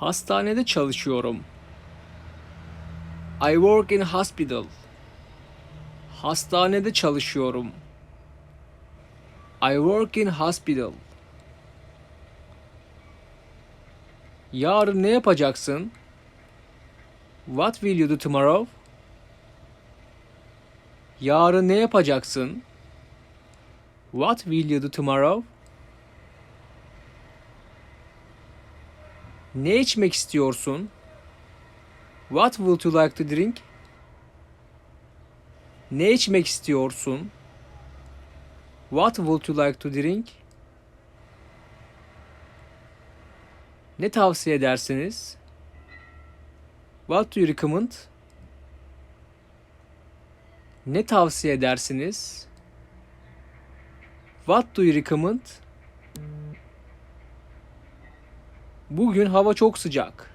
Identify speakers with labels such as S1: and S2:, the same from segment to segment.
S1: Hastanede çalışıyorum. I work in hospital. Hastanede çalışıyorum. I work in hospital. Yarın ne yapacaksın? What will you do tomorrow? Yarın ne yapacaksın? What will you do tomorrow? Ne içmek istiyorsun? What would you like to drink? Ne içmek istiyorsun? What would you like to drink? Ne tavsiye edersiniz? What do you recommend? Ne tavsiye edersiniz? What do you recommend? Bugün hava çok sıcak.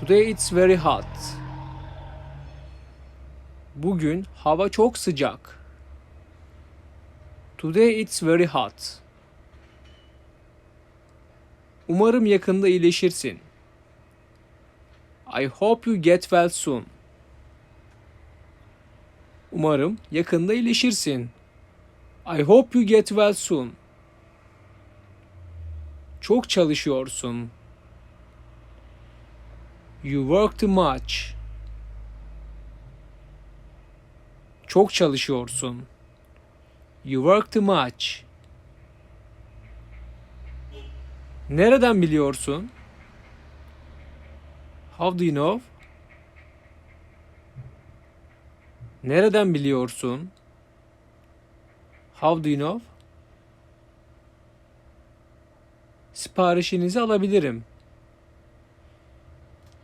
S1: Today it's very hot. Bugün hava çok sıcak. Today it's very hot. Umarım yakında iyileşirsin. I hope you get well soon. Umarım yakında iyileşirsin. I hope you get well soon. Çok çalışıyorsun. You work too much. Çok çalışıyorsun. You work too much. Nereden biliyorsun? How do you know? Nereden biliyorsun? How do you know? Siparişinizi alabilirim.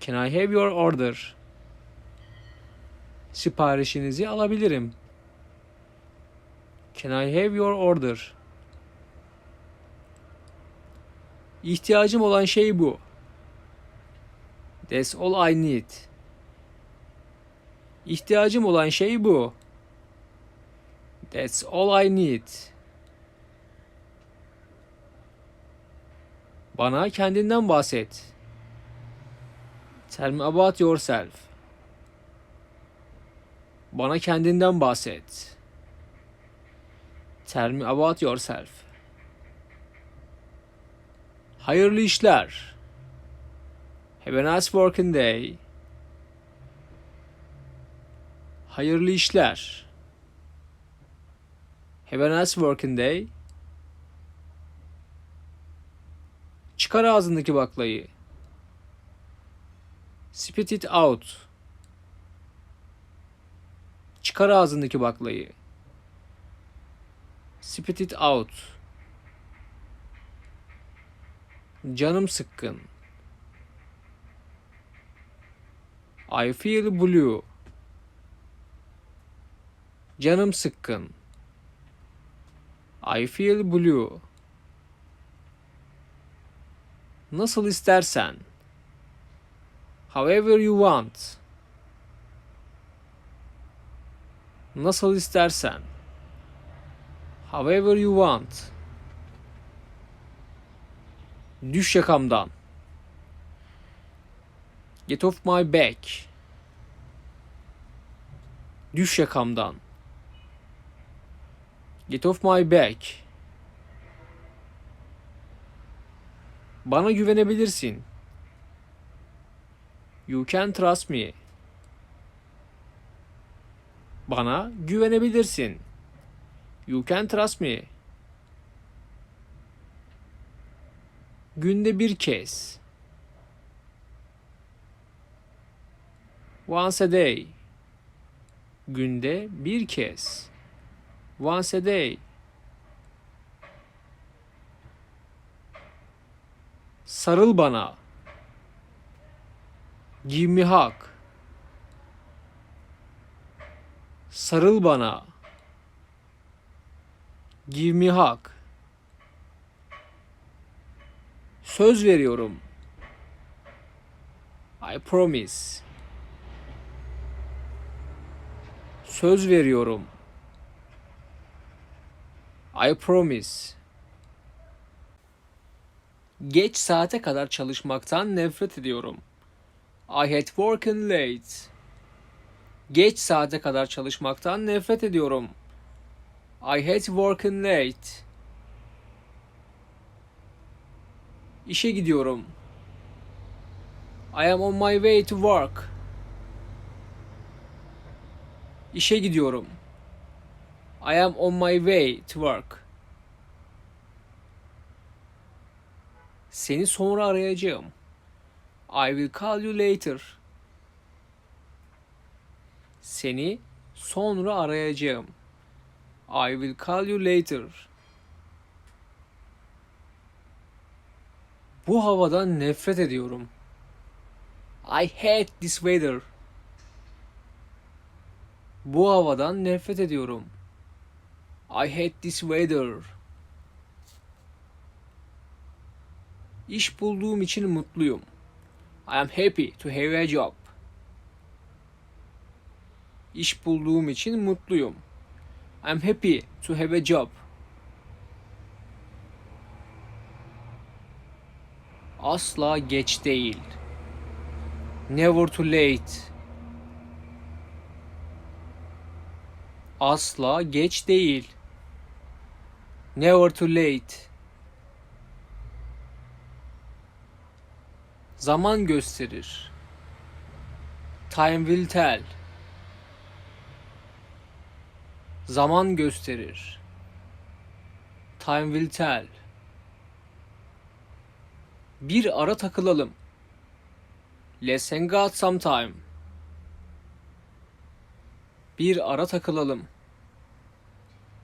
S1: Can I have your order? Siparişinizi alabilirim. Can I have your order? İhtiyacım olan şey bu. That's all I need. İhtiyacım olan şey bu. That's all I need. Bana kendinden bahset. Tell me about yourself. Bana kendinden bahset. Tell me about yourself. Hayırlı işler. Have a nice working day. Hayırlı işler. Have a nice working day. Çıkar ağzındaki baklayı. Spit it out. Çıkar ağzındaki baklayı. Spit it out. Canım sıkkın. I feel blue. Canım sıkkın. I feel blue. Nasıl istersen. However you want. Nasıl istersen. However you want. Düş yakamdan. Get off my back. Düş yakamdan. Get off my back. Bana güvenebilirsin. You can trust me. Bana güvenebilirsin. You can trust me. Günde bir kez. Once a day. Günde bir kez. Once a day. Sarıl bana. Give me hug. Sarıl bana. Give me hug. Söz veriyorum. I promise. Söz veriyorum. I promise. Geç saate kadar çalışmaktan nefret ediyorum. I hate working late. Geç saate kadar çalışmaktan nefret ediyorum. I hate working late. İşe gidiyorum. I am on my way to work. İşe gidiyorum. I am on my way to work. Seni sonra arayacağım. I will call you later. Seni sonra arayacağım. I will call you later. Bu havadan nefret ediyorum. I hate this weather. Bu havadan nefret ediyorum. I hate this weather. İş bulduğum için mutluyum. I am happy to have a job. İş bulduğum için mutluyum. I am happy to have a job. Asla geç değil. Never too late. Asla geç değil. Never too late. Zaman gösterir. Time will tell. Zaman gösterir. Time will tell. Bir ara takılalım. Let's hang out sometime. Bir ara takılalım.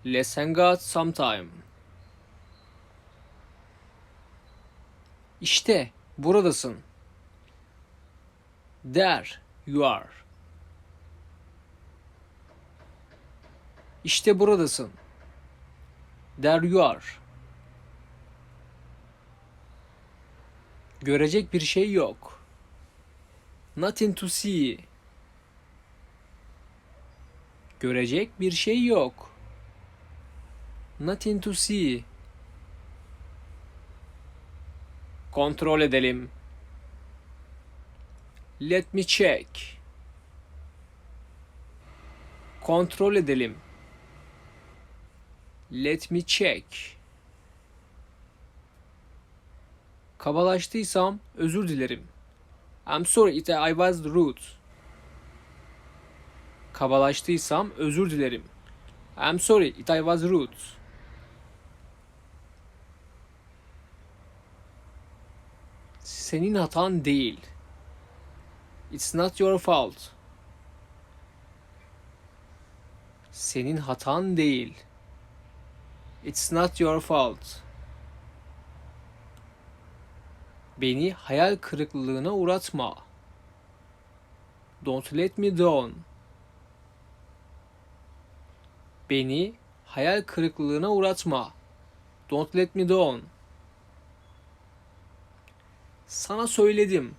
S1: Let's hang out sometime. İşte buradasın. There you are. İşte buradasın. There you are. Görecek bir şey yok. Nothing to see. Görecek bir şey yok. Nothing to see. Kontrol edelim. Let me check. Kontrol edelim. Let me check. Kabalaştıysam özür dilerim. I'm sorry if I was rude. Kabalaştıysam özür dilerim. I'm sorry if I was rude. Senin hatan değil. It's not your fault. Senin hatan değil. It's not your fault. Beni hayal kırıklığına uğratma. Don't let me down. Beni hayal kırıklığına uğratma. Don't let me down. Sana söyledim.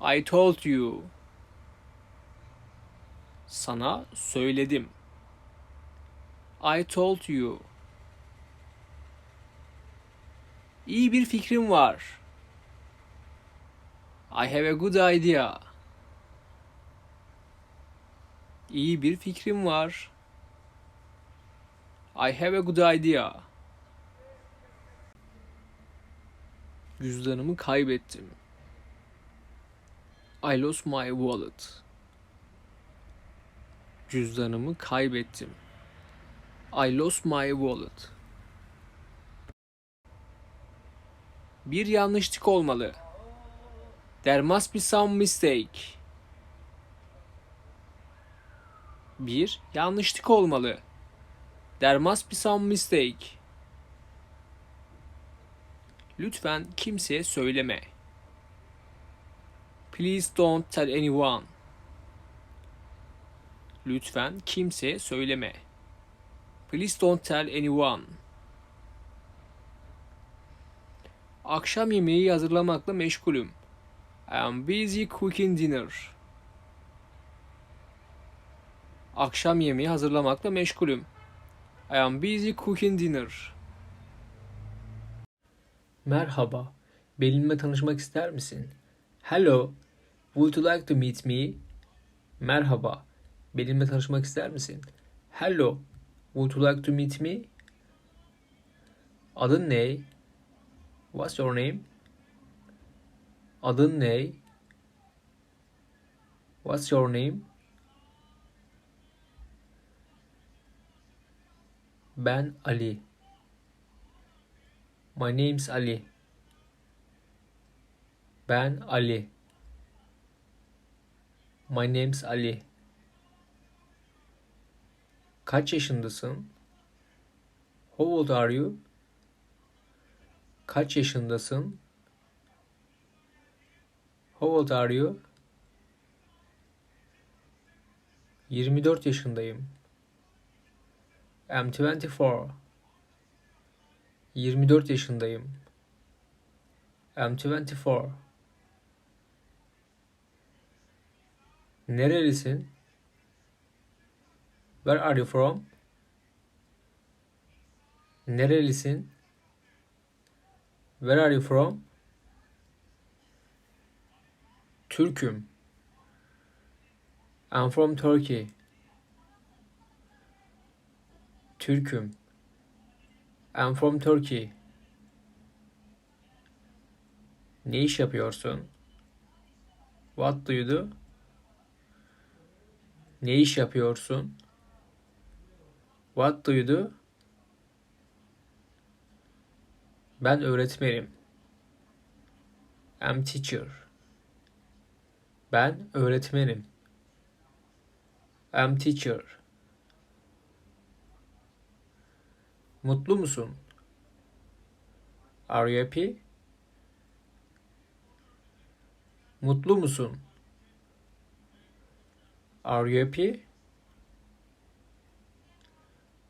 S1: I told you. Sana söyledim. I told you. İyi bir fikrim var. I have a good idea. İyi bir fikrim var. I have a good idea. Cüzdanımı kaybettim. I lost my wallet. Cüzdanımı kaybettim. I lost my wallet. Bir yanlışlık olmalı. There must be some mistake. Bir yanlışlık olmalı. There must be some mistake. Lütfen kimseye söyleme. Please don't tell anyone. Lütfen kimseye söyleme. Please don't tell anyone. Akşam yemeği hazırlamakla meşgulüm. I am busy cooking dinner. Akşam yemeği hazırlamakla meşgulüm. I am busy cooking dinner. Merhaba. Benimle tanışmak ister misin? Hello. Would you like to meet me? Merhaba. Benimle tanışmak ister misin? Hello. Would you like to meet me? Adın ne? What's your name? Adın ne? What's your name? Ben Ali. My name's Ali. Ben Ali. My name's Ali. Kaç yaşındasın? How old are you? Kaç yaşındasın? How old are you? 24 yaşındayım. I'm 24. 24 yaşındayım. I'm 24. Nerelisin? Where are you from? Nerelisin? Where are you from? Türküm. I'm from Turkey. Türküm. I'm from Turkey. Ne iş yapıyorsun? What do you do? Ne iş yapıyorsun? What do you do? Ben öğretmenim. I'm teacher. Ben öğretmenim. I'm teacher. Mutlu musun? Are you happy? Mutlu musun? Are you happy?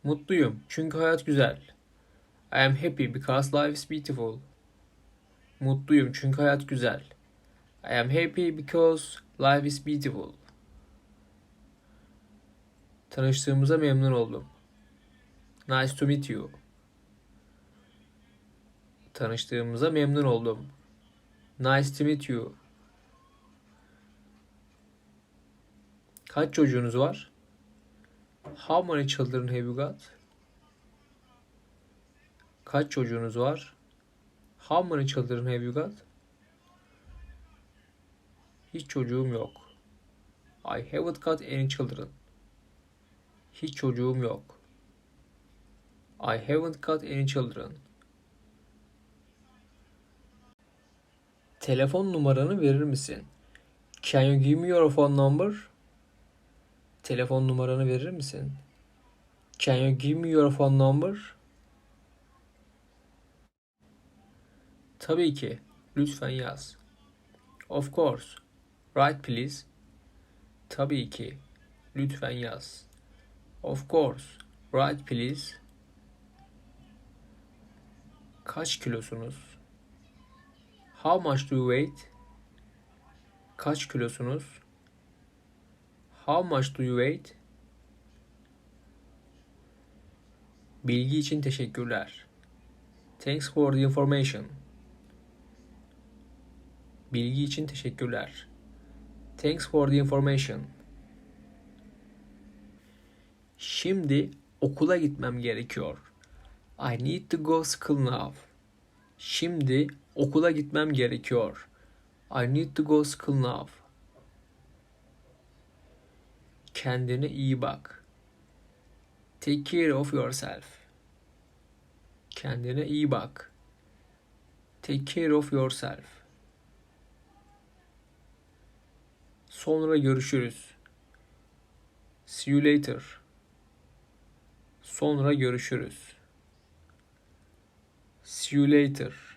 S1: Mutluyum çünkü hayat güzel. I am happy because life is beautiful. Mutluyum çünkü hayat güzel. I am happy because life is beautiful. Tanıştığımıza memnun oldum. Nice to meet you. Tanıştığımıza memnun oldum. Nice to meet you. Kaç çocuğunuz var? How many children have you got? Kaç çocuğunuz var? How many children have you got? Hiç çocuğum yok. I haven't got any children. Hiç çocuğum yok. I haven't got any children. Telefon numaranı verir misin? Can you give me your phone number? Telefon numaranı verir misin? Can you give me your phone number? Tabii ki. Lütfen yaz. Of course. Write please. Tabii ki. Lütfen yaz. Of course. Write please. Kaç kilosunuz? How much do you weigh? Kaç kilosunuz? How much do you weigh? Bilgi için teşekkürler. Thanks for the information. Bilgi için teşekkürler. Thanks for the information. Şimdi okula gitmem gerekiyor. I need to go school now. Şimdi okula gitmem gerekiyor. I need to go school now. Kendine iyi bak. Take care of yourself. Kendine iyi bak. Take care of yourself. Sonra görüşürüz. See you later. Sonra görüşürüz. See you later.